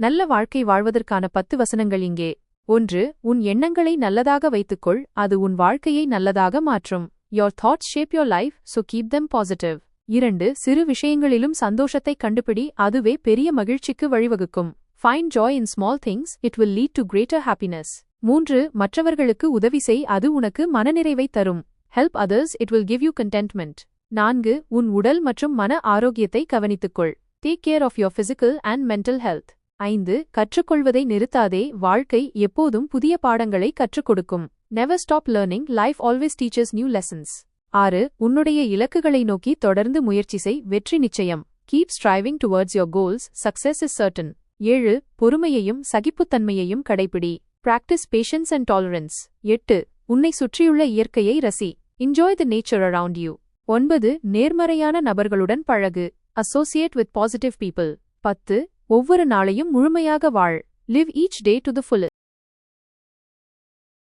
நல்ல வாழ்க்கை வாழ்வதற்கான பத்து வசனங்கள் இங்கே. ஒன்று உன் எண்ணங்களை நல்லதாக வைத்துக்கொள் அது உன் வாழ்க்கையை நல்லதாக மாற்றும். Your thoughts shape your life so keep them positive இரண்டு சிறு விஷயங்களிலும் சந்தோஷத்தை கண்டுபிடி அதுவே பெரிய மகிழ்ச்சிக்கு வழிவகுக்கும். Find joy in small things it will lead to greater happiness மூன்று மற்றவர்களுக்கு உதவி செய் அது உனக்கு மனநிறைவை தரும். Help others it will give you contentment நான்கு உன் உடல் மற்றும் மன ஆரோக்கியத்தை கவனித்துக்கொள். Take care of your physical and mental health ஐந்து கற்றுக்கொள்வதை நிறுத்தாதே வாழ்க்கை எப்போதும் புதிய பாடங்களை கற்றுக் கொடுக்கும். Never stop learning life always teachers new lessons ஆறு உன்னுடைய இலக்குகளை நோக்கி தொடர்ந்து முயற்சி செய் வெற்றி நிச்சயம். Keep striving towards your goals success is certain ஏழு பொறுமையையும் சகிப்புத்தன்மையையும் கடைபிடி பிராக்டிஸ் பேஷன்ஸ் அண்ட் டாலரன்ஸ் எட்டு உன்னை சுற்றியுள்ள இயற்கையை ரசி. Enjoy the nature around you ஒன்பது நேர்மறையான நபர்களுடன் பழகு. அசோசியேட் வித் பாசிட்டிவ் பீப்புள் பத்து ஒவ்வொரு நாளையும் முழுமையாக வாழ். Live each day to the full